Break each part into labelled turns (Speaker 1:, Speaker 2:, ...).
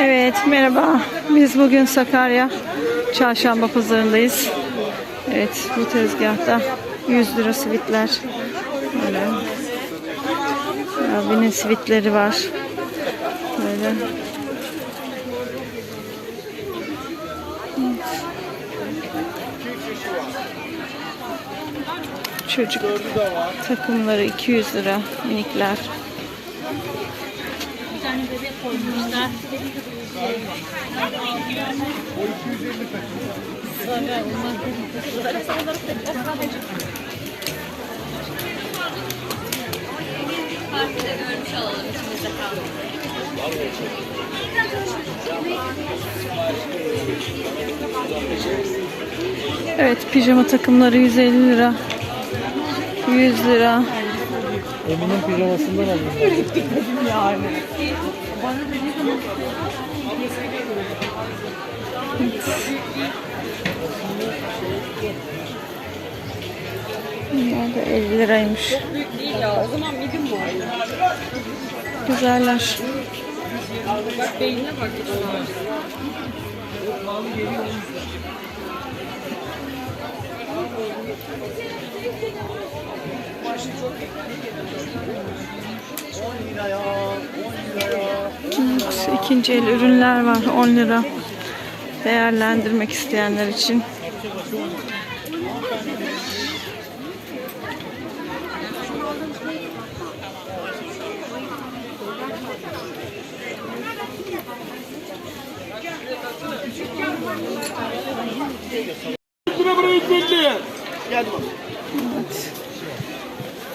Speaker 1: Evet merhaba. Biz bugün Sakarya Çarşamba pazarındayız. Evet bu tezgahta 100 lira sivitler. Böyle. Abinin sivitleri var. Böyle. Çocuk takımları 200 lira minikler. Evet pijama takımları 150 lira. 100 lira.
Speaker 2: Emin'in pijamasından alayım.
Speaker 1: Bunlar da 50 liraymış.
Speaker 3: Değil ya. O zaman midim bu.
Speaker 1: Güzeller.
Speaker 3: Bak beynine bak.
Speaker 1: İkinci el ürünler var 10 lira. Değerlendirmek isteyenler için.
Speaker 2: Buna buraya belli. Gel bak.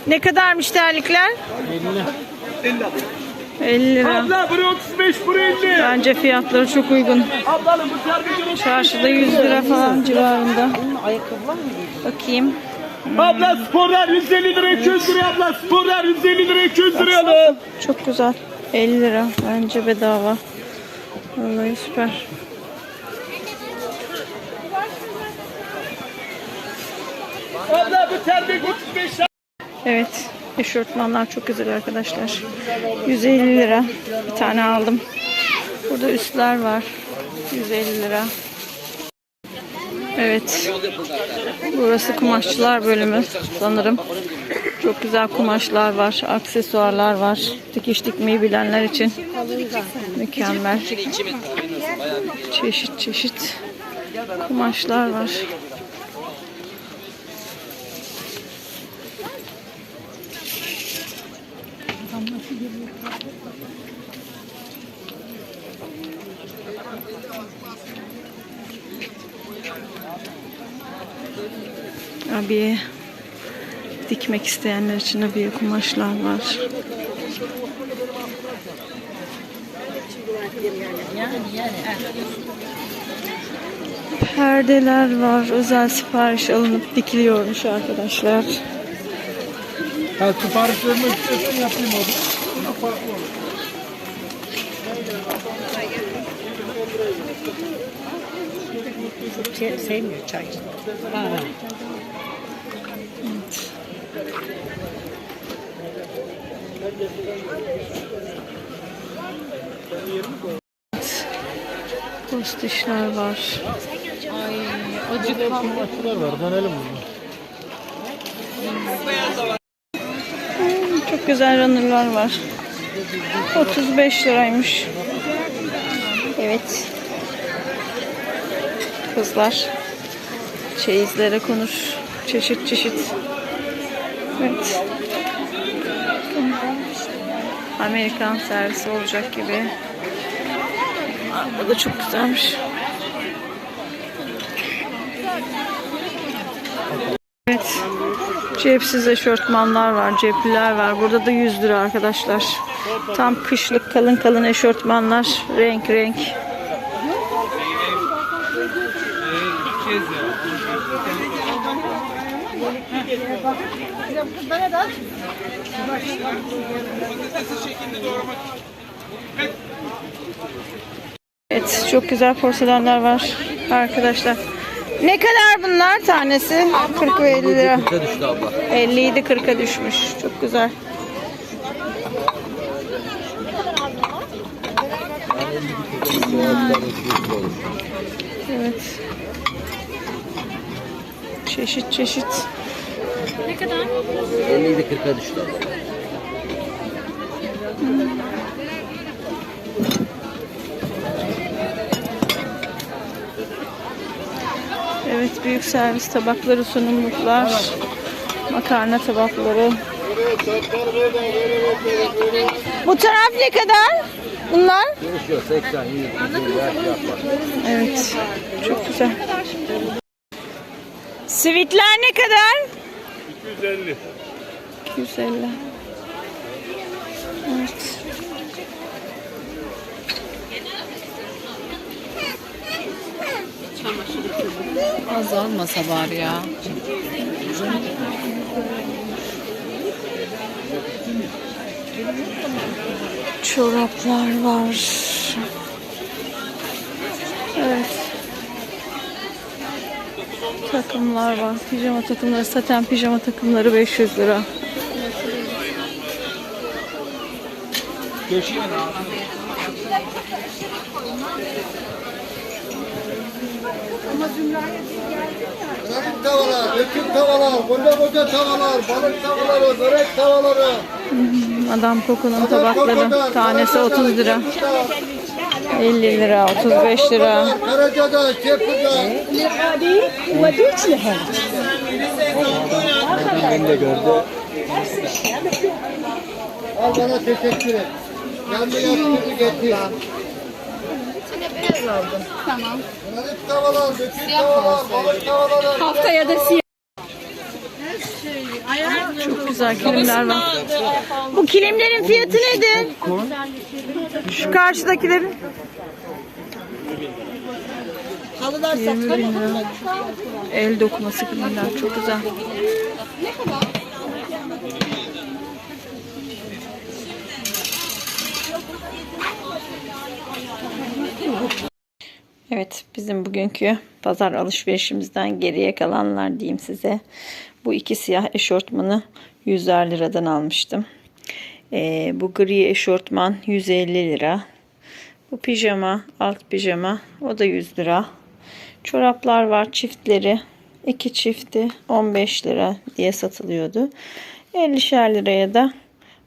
Speaker 1: Ne kadarmış terlikler?
Speaker 2: 50 lira.
Speaker 1: 50 lira.
Speaker 2: Abla buraya 35 buraya 50.
Speaker 1: Bence fiyatları çok uygun.
Speaker 2: Ablanın bu sergicinin
Speaker 1: Çarşıda 100 lira falan civarında. Bakayım.
Speaker 2: Abla sporlar 150 lira 200 lira abla sporlar 150 lira 200 lira alın.
Speaker 1: Çok güzel. 50 lira. Bence bedava. Vallahi süper.
Speaker 2: Abla bu terlik 35 lira.
Speaker 1: Evet. Eşortmanlar çok güzel arkadaşlar. 150 lira. Bir tane aldım. Burada üstler var. 150 lira. Evet. Burası kumaşçılar bölümü sanırım. Çok güzel kumaşlar var. Aksesuarlar var. Dikiş dikmeyi bilenler için. Mükemmel. Çeşit çeşit kumaşlar var. Abiye dikmek isteyenler için abiye kumaşlar var. Perdeler var. Özel sipariş alınıp dikiliyormuş arkadaşlar.
Speaker 2: Ha sipariş vermek istiyorsan yapayım abi. Buna farklı olur.
Speaker 3: Sevmiyor çay. Ha.
Speaker 1: Postişler var.
Speaker 2: Acı kumaşçılar var. Dönelim bunu.
Speaker 1: Güzel runner'lar var. 35 liraymış. Evet. Kızlar çeyizlere konur. Çeşit çeşit. Evet. Amerikan servisi olacak gibi. Bu da çok güzelmiş. Evet. Cepsiz eşortmanlar var, cepliler var. Burada da 100 lira arkadaşlar. Tam kışlık kalın kalın eşortmanlar. Renk renk. Evet, çok güzel porselenler var arkadaşlar. Ne kadar bunlar tanesi? 40 ve 50 lira.
Speaker 4: 40'a düştü abla.
Speaker 1: 57 40'a düşmüş. Çok güzel. Evet. Çeşit çeşit.
Speaker 4: 50'ydi 40'a düştü.
Speaker 1: Evet büyük servis tabakları, sunumluklar, makarna tabakları. Bu taraf ne kadar? Bunlar?
Speaker 4: Değişiyor 80, 100, 150 yaş yapar.
Speaker 1: Evet. Çok güzel. Sivitler ne kadar?
Speaker 2: 250.
Speaker 1: 250. Evet.
Speaker 3: Az olmasa bari ya.
Speaker 1: Çoraplar var. Evet. Takımlar var. Pijama takımları, saten pijama takımları 500 lira.
Speaker 5: Börek tavalar, döküm tavalar, koca koca tavalar, balık tavaları, börek tavaları.
Speaker 1: Madame Coco'nun tabakları tanesi 30 lira. 50 lira, 35 lira.
Speaker 5: Karaca'da, Çepur'da. Al bana teşekkür et. Kendi yaptığını getir. Tamam. Börek tavalar, döküm tavalar, balık tavaları.
Speaker 3: Haftaya da siyah.
Speaker 1: Çok güzel kilimler var. Bu kilimlerin fiyatı nedir? Şu karşıdakilerin.
Speaker 3: Halılar
Speaker 1: 20 bin lira. El dokuması kilimler çok güzel. Evet bizim bugünkü pazar alışverişimizden geriye kalanlar diyeyim size. Bu iki siyah eşortmanı 100'er liradan almıştım. Ee, bu gri eşortman 150 lira. Bu pijama, alt pijama o da 100 lira. Çoraplar var çiftleri. iki çifti 15 lira diye satılıyordu. 50'şer liraya da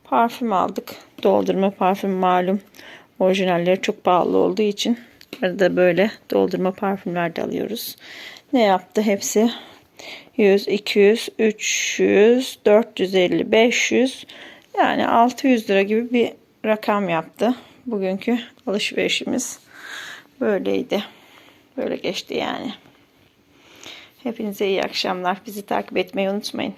Speaker 1: parfüm aldık. Doldurma parfüm malum. Orijinalleri çok pahalı olduğu için arada böyle doldurma parfümler de alıyoruz. Ne yaptı hepsi? 100, 200, 300, 450, 500 yani 600 lira gibi bir rakam yaptı. Bugünkü alışverişimiz böyleydi. Böyle geçti yani. Hepinize iyi akşamlar. Bizi takip etmeyi unutmayın.